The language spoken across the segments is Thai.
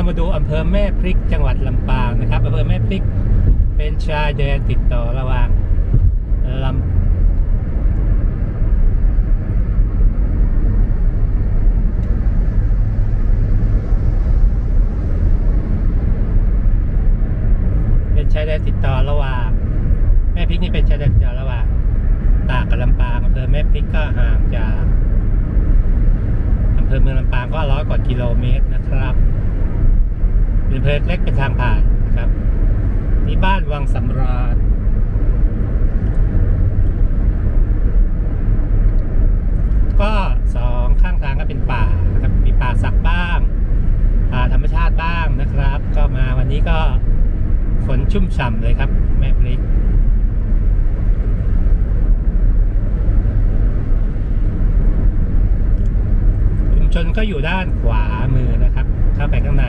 เรามาดูอำเภอแม่พริกจังหวัดลำปางนะครับอำเภอแม่พริกเป็นชายแดนติดต่อระหว่างลำเป็นชายแดนติดต่อระหว่างแม่พริกนี่เป็นชายแดนติดต่อระหว่างตากกับลำปางอำเภอแม่พริกก็ห่างจากอำเภอเมืองลำปางก็ร้อยกว่ากิโลเมตรนะครับ เป็นอำเภอเล็กเป็นทางผ่านนะครับนี่บ้านวังสำราญก็สองข้างทางก็เป็นป่านะครับมีป่าสักบ้างป่าธรรมชาติบ้างนะครับ ก็มาวันนี้ก็ฝนชุ่มฉ่ำเลยครับ แม่พลิกชุมชนก็อยู่ด้านขวามือนะครับ เข้าไปข้างใน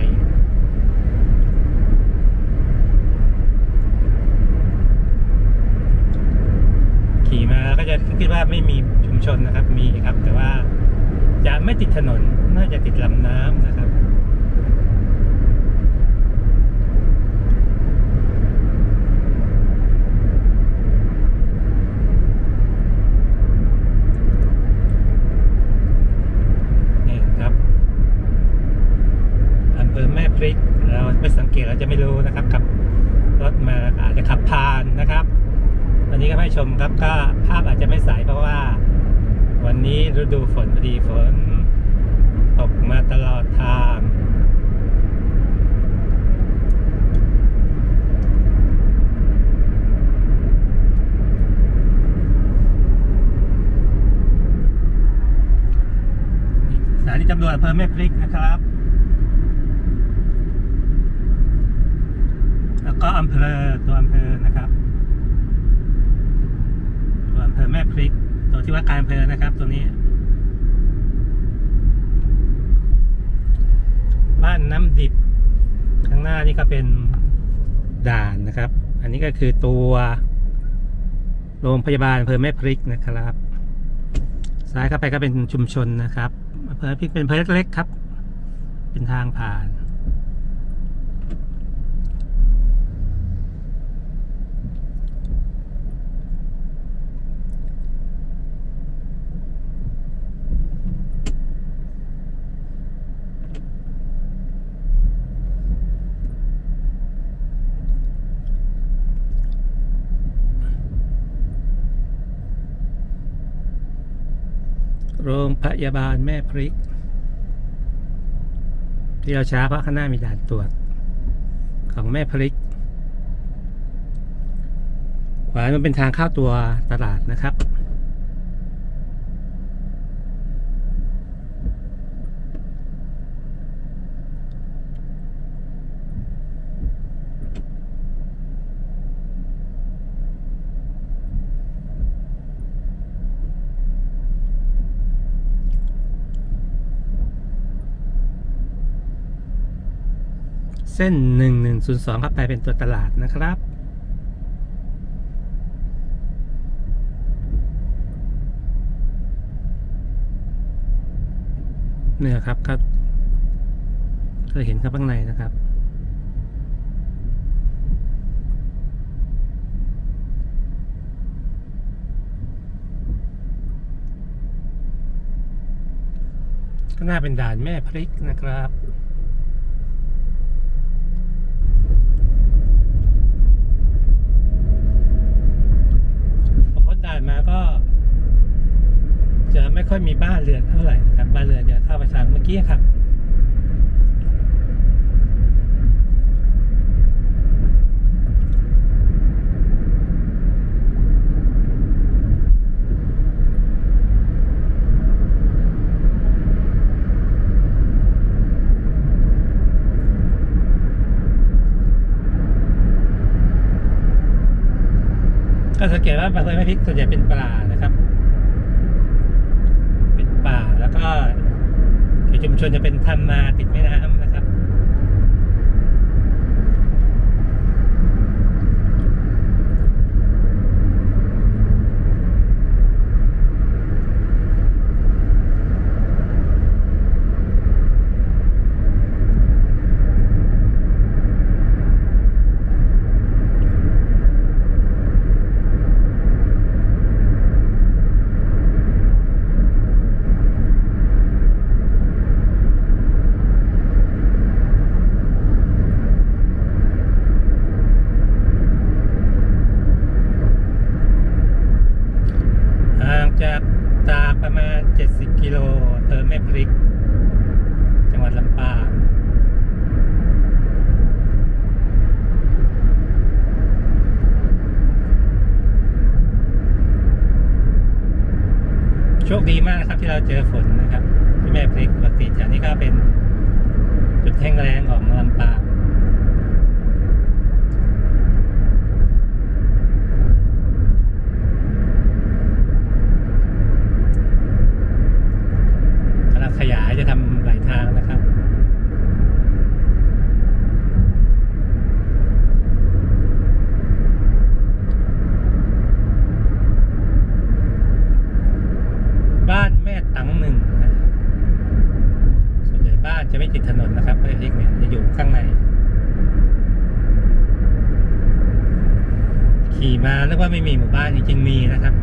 ขี่มาก็จะ คิดว่าไม่มีชุมชนนะครับ มีครับ แต่ว่าจะไม่ติดถนน น่าจะติดลำน้ำนะครับนี่ครับอำเภอแม่พริกเราไม่สังเกตเราจะไม่รู้นะครับขับรถมาอาจจะขับผ่านนะครับ วันนี้ก็ให้ชมครับก็ภาพอาจจะไม่ใสเพราะว่า วันนี้ฤดูฝนพอดีฝน ตกมาตลอดทางสถานีตำรวจอำเภอแม่พริกนะครับ แล้วก็อำเภอตัวอำเภอนะครับ ตัวอำเภอแม่พริก ตัว ที่ว่าการอำเภอนะครับ ตัวนี้ บ้านน้ำดิบ ข้างหน้านี่ก็เป็นด่านนะครับ อันนี้ก็คือตัวโรงพยาบาลอำเภอแม่พริกนะครับ ซ้ายเข้าไปก็เป็นชุมชนนะครับอำเภอพริกเป็นอำเภอเล็กๆครับ เป็นทางผ่าน โรง พยาบาลแม่พริก ที่เราช้าเพราะข้างหน้ามีด่านตรวจ ของแม่พริก ขวามันเป็นทางเข้าตัวตลาดนะครับ เส้น 1102 ครับไปเป็นตัวตลาดนะครับ เนี่ยครับก็เคยเห็นครับข้างในนะครับก็น่าเป็นด่านแม่พริกนะครับ พอพ้นด่านมาก็ จะไม่ ค่อยมีบ้านเรือนเท่าไหร่นะครับบ้านเรือนจะเข้าไปทางเมื่อกี้ครับก็สังเกตว่าปลาเทยแม่พริกส่วนใหญ่เป็นปลานะครับ แล้วก็เขตชุมชนจะเป็นทำนาติดแม่น้ำนะครับ ตากประมาณ 70 กิโลอำเภอแม่พริก จังหวัดลำปาง โชค ดีมากนะครับที่เราเจอฝนนะครับ ที่แม่พริกปกติแถวนี้ก็เป็นจุดแห้งแล้งของลำปาง กำลังขยายจะทำหลายทางนะครับ บ้านแม่ตังหนึ่งนะส่วนใหญ่บ้านจะไม่ติดถนนนะครับเล็กๆเนี่ยจะอยู่ข้างใน ขี่มานึก ว่าไม่มีหมู่บ้านจริงๆมีนะครับ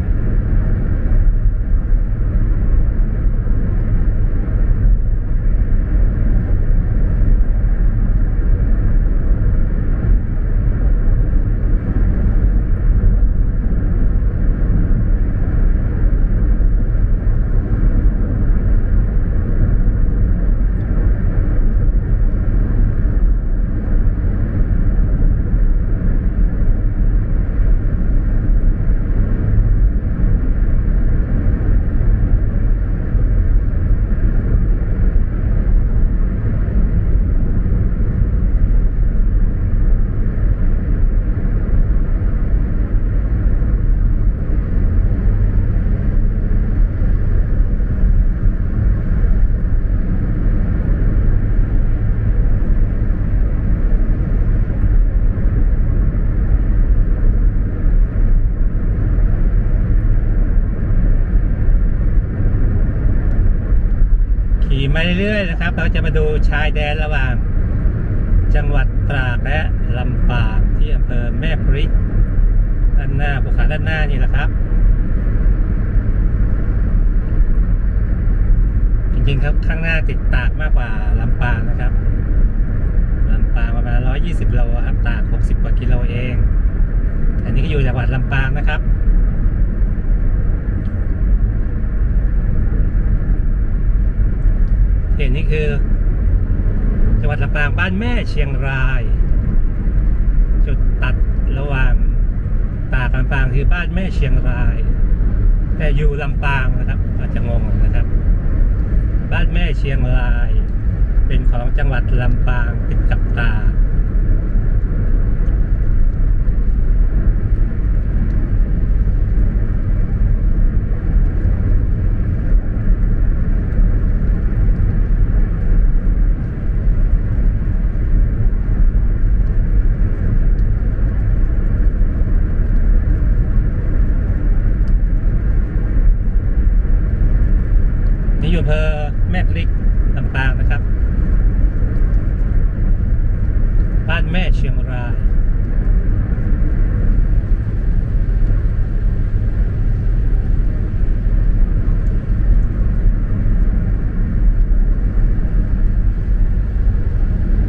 ขี่ มาเรื่อยๆนะครับ เราจะมาดูชายแดนระหว่าง จังหวัดตราดและลำปางที่อำเภอแม่พริกด้านหน้าภูเขาด้านหน้านี่แหละครับจริงๆครับข้างหน้าติดตากมากกว่าลำปางนะครับลำปางประมาณ 120 โลครับ ตาก 60 กว่ากิโลเอง อันนี้ก็อยู่จังหวัดลำปางนะครับ เห็นนี่คือ จังหวัดลำปางบ้านแม่เชียงราย จุดตัดระหว่างตากลำปางคือบ้านแม่เชียงราย แต่อยู่ลำปางนะครับอาจจะงงนะครับ บ้านแม่เชียงราย เป็นของจังหวัดลำปางติดกับตากนี่อยู่อำ เภอแม่พริกลำปางนะครับ บ้านแม่เชียงราย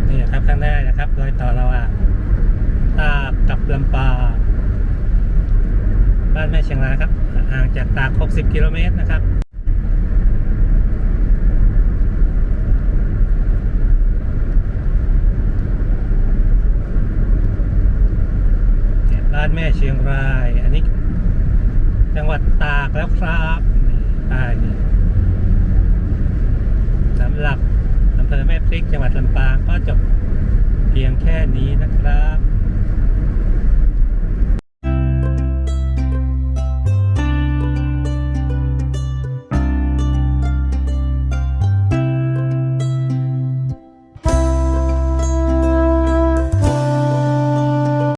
นี่ครับข้างหน้านะครับรอยต่อเระหว่างตากกับลำปางบ้านแม่เชียงรายครับห่างจากตาก60กิโลเมตรนะครับ เนี่ยบ้านแม่เชียงราย อันนี้ จังหวัดตากแล้วครับตากสำหรับอำเภอแม่พริกจังหวัดลำปางก็จบเพียงแค่นี้นะครับ